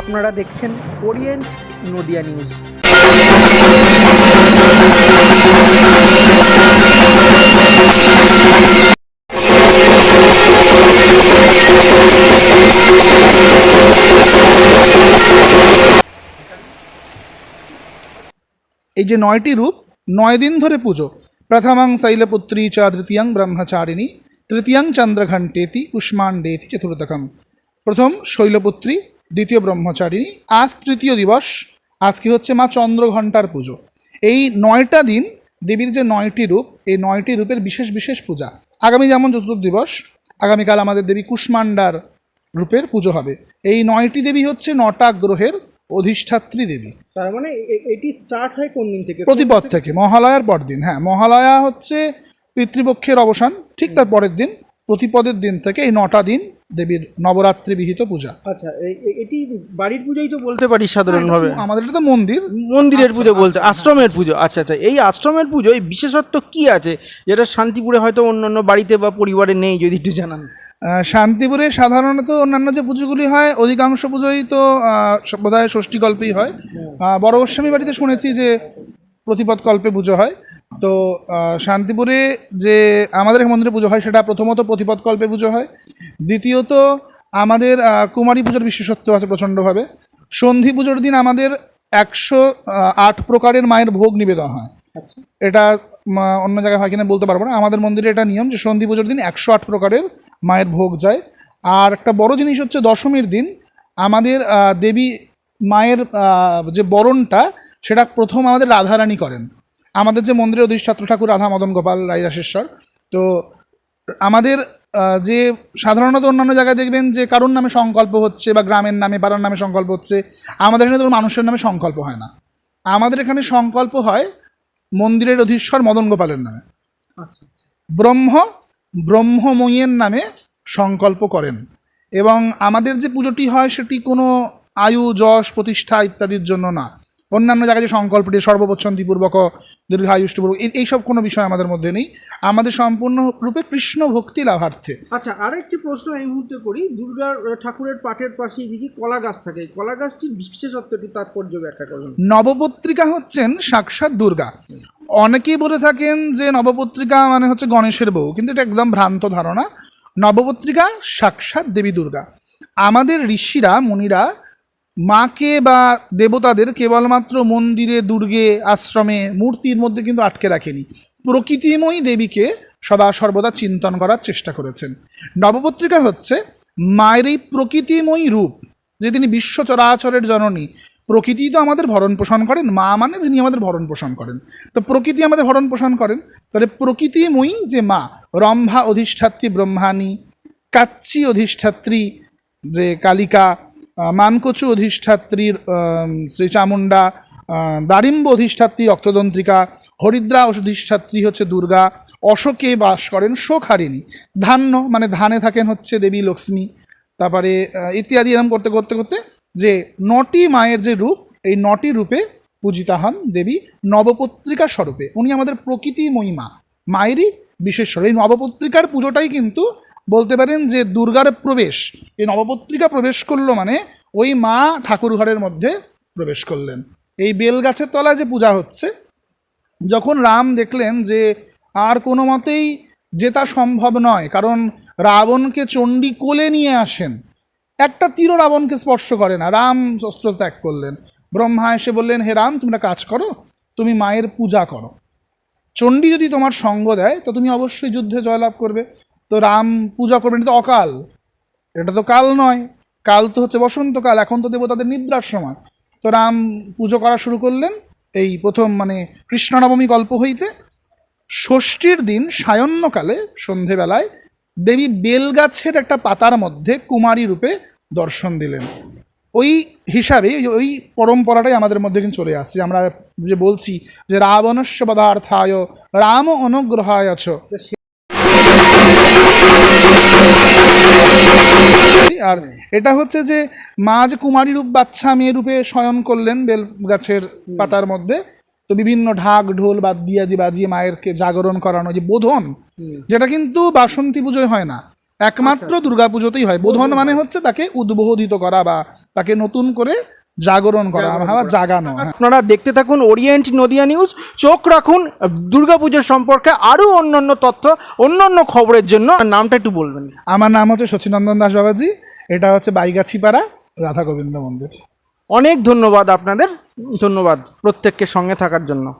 আপনারা দেখছেন Orient Nadia news. এই যে নয়টি রূপ, নয় দিন ধরে পুজো। প্রথমাং শৈলপুত্রী চ তৃতীয়ং ব্রহ্মচারিণী, তৃতীয়ং চন্দ্রঘণ্টেতি কুষ্মাণ্ডেতি চতুর্থকম প্রথম শৈলপুত্রী দ্বিতীয় ব্রহ্মচারিণী আজ তৃতীয় দিবস আজকে হচ্ছে মা চন্দ্রঘণ্টার পুজো। এই নয়টা দিন দেবীর যে নয়টি রূপ এই নয়টি রূপের বিশেষ বিশেষ পূজা। আগামী যেমন চতুর্থ দিবস আগামীকাল আমাদের দেবী কুষ্মাণ্ডার রূপের পুজো হবে। এই নয়টি দেবী হচ্ছে নটা গ্রহের অধিষ্ঠাত্রী দেবী। তার মানে এটি স্টার্ট হয় কোন দিন থেকে? প্রতিপদ থেকে মহালয়ার পরদিন হ্যাঁ মহালয়া হচ্ছে পিতৃপক্ষের অবসান ঠিক তার পরের দিন। প্রতিপদের দিন থেকে এই নটা দিন দেবীর নবরাত্রি বিহিত পূজা। আচ্ছা এটি বাড়ির পূজাই তো বলতে পারি সাধারণভাবে। আমাদের এটা তো মন্দির। মন্দিরের পুজো বলতে আশ্রমের পুজো। আচ্ছা আচ্ছা এই আশ্রমের পুজো এই বিশেষত্ব কি আছে? যেটা শান্তিপুরে হয়তো অন্যান্য বাড়িতে বা পরিবারে নেই যদি একটু জানান। শান্তিপুরে সাধারণত অন্যান্য যে পুজোগুলি হয় অধিকাংশ পুজোই তো বোধহয় ষষ্ঠী কল্পেই হয়। আহ, বড় গোস্বামী বাড়িতে শুনেছি যে প্রতিপদ কল্পে পুজো হয়। তো শান্তিপুরে যে আমাদের মন্দিরে পুজো হয় সেটা প্রথমত প্রতিপদ কল্পে পুজো হয়। দ্বিতীয়ত আমাদের কুমারী পুজোর বিশেষত্ব আছে প্রচণ্ডভাবে। সন্ধি পুজোর দিন আমাদের একশো আট প্রকারের মায়ের ভোগ নিবেদন হয়। আচ্ছা। এটা অন্য জায়গায় হয় কিনা বলতে পারব না। আমাদের মন্দিরে এটা নিয়ম যে সন্ধি পুজোর দিন একশো আট প্রকারের মায়ের ভোগ যায়। আর একটা বড় জিনিস হচ্ছে দশমীর দিন আমাদের দেবী মায়ের যে বরণটা সেটা প্রথম আমাদের রাধারানী করেন। আমাদের যে মন্দিরের অধিষ্ঠাত্র ঠাকুর রাধা মদন গোপাল রাইরাসেশ্বর তো আমাদের যে সাধারণত অন্যান্য জায়গায় দেখবেন যে কারোর নামে সংকল্প হচ্ছে বা গ্রামের নামে পাড়ার নামে সংকল্প হচ্ছে আমাদের এখানে ধরুন মানুষের নামে সংকল্প হয় না। আমাদের এখানে সংকল্প হয় মন্দিরের অধীশ্বর মদন গোপালের নামে। আচ্ছা। ব্রহ্ম ব্রহ্মময়ের নামে সংকল্প করেন এবং আমাদের যে পুজোটি হয় সেটি কোনো আয়ু যশ প্রতিষ্ঠা ইত্যাদির জন্য না। অন্যান্য জায়গায় যে সংকল্পটি সর্বপচ্ছন্তিপূর্বক দীর্ঘায়ুষ্ঠপূর্বক এই এইসব কোনো বিষয় আমাদের মধ্যে নেই। আমাদের সম্পূর্ণ রূপে কৃষ্ণ ভক্তি লাভার্থে। আচ্ছা আরও একটি প্রশ্ন এই মুহূর্তে করি। দুর্গার ঠাকুরের পাঠের পাশে এদিকে কলা গাছ থাকে। কলা গাছটির বিশেষত্বটি তাৎপর্য ব্যাখ্যা করুন। নবপত্রিকা হচ্ছেন সাক্ষাৎ দুর্গা। অনেকেই বলে থাকেন যে নবপত্রিকা মানে হচ্ছে গণেশের বউ কিন্তু এটা একদম ভ্রান্ত ধারণা। নবপত্রিকা সাক্ষাৎ দেবী দুর্গা। আমাদের ঋষিরা মুনিরা মাকে বা দেবতাদের কেবলমাত্র মন্দিরে, দুর্গে, আশ্রমে, মূর্তির মধ্যে কিন্তু আটকে রাখেনি। প্রকৃতিময়ী দেবীকে সদা সর্বদা চিন্তন করার চেষ্টা করেছেন। নবপত্রিকা হচ্ছে মায়ের এই প্রকৃতিময়ী রূপ, যে তিনি বিশ্ব চরাচরের জননী। প্রকৃতি তো আমাদের ভরণ পোষণ করেন, মা মানে যিনি আমাদের ভরণ পোষণ করেন। তো প্রকৃতি আমাদের ভরণ পোষণ করেন, তাহলে প্রকৃতিময়ী যে মা, রম্ভা অধিষ্ঠাত্রী ব্রহ্মাণী, কাচ্চি অধিষ্ঠাত্রী যে কালিকা মানকচু অধিষ্ঠাত্রীর শ্রী চামুণ্ডা দারিম্ব অধিষ্ঠাত্রী, রক্তদন্ত্রিকা, হরিদ্রা অধিষ্ঠাত্রী হচ্ছে দুর্গা, অশোকে বাস করেন শোকহারিণী। ধান্য মানে ধানে থাকেন হচ্ছে দেবী লক্ষ্মী। তারপরে ইত্যাদি এরম করতে করতে করতে যে নটি মায়ের যে রূপ, এই নটি রূপে পূজিতা হন দেবী নবপত্রিকা স্বরূপে। উনি আমাদের প্রকৃতি মহিমা মায়েরই বিশেষ এই নবপত্রিকার পুজোটাই কিন্তু বলতে পারেন যে দুর্গার প্রবেশ। এই নবপত্রিকা প্রবেশ করল মানে ওই মা ঠাকুর ঘরের মধ্যে প্রবেশ করলেন। এই বেল গাছের তলায় যে পূজা হচ্ছে, যখন রাম দেখলেন যে আর কোনো মতেই জেতা সম্ভব নয়, কারণ রাবণকে চণ্ডী কোলে নিয়ে আসেন, একটা তীরও রাবণকে স্পর্শ করে না। রাম অস্ত্র ত্যাগ করলেন। ব্রহ্মা এসে বললেন, হে রাম তুমি কাজ করো, তুমি মায়ের পূজা করো। চণ্ডী যদি তোমার সঙ্গ দেয়, তো তুমি অবশ্যই যুদ্ধে জয়লাভ করবে। তো রাম পূজা করবেন, এটা তো অকাল। এটা তো কাল নয়। কাল তো হচ্ছে বসন্তকাল এখন তো দেবতাদের নিদ্রার সময়। তো রাম পুজো করা শুরু করলেন এই প্রথম মানে কৃষ্ণনবমী গল্প হইতে। ষষ্ঠীর দিন সায়ন্যকালে সন্ধেবেলায় দেবী বেলগাছের একটা পাতার মধ্যে কুমারী রূপে দর্শন দিলেন। ওই হিসাবে ওই- পরম্পরাটাই আমাদের মধ্যে কিন্তু চলে আসছে। আমরা যে বলছি যে রাবণস্য পদার্থায় রাম অনুগ্রহায় ছ আর এটা হচ্ছে যে মা যে কুমারী রূপ বাচ্চা মেয়ে রূপে শয়ন করলেন বেল গাছের পাতার মধ্যে। তো বিভিন্ন ঢাক ঢোল বাদ দিয়ে বাজিয়ে মায়েরকে জাগরণ করানো যে বোধন যেটা কিন্তু বাসন্তী পুজোয় হয় না। একমাত্র দুর্গাপুজোতেই হয়। বোধন মানে হচ্ছে তাকে উদ্বোধিত করা বা তাকে নতুন করে জাগরণ করা বা জাগানো হ্যাঁ। আপনারা দেখতে থাকুন ওরিয়েন্ট নদিয়া নিউজ চোখ রাখুন দুর্গাপুজোর সম্পর্কে আরও অন্যান্য তথ্য অন্যান্য খবরের জন্য। নামটা একটু বলবেন। আমার নাম হচ্ছে শচীনন্দন দাস বাবাজি। এটা হচ্ছে বাইগাছিপাড়া রাধা গোবিন্দ মন্দির। অনেক ধন্যবাদ আপনাদের। ধন্যবাদ প্রত্যেককে সঙ্গে থাকার জন্য।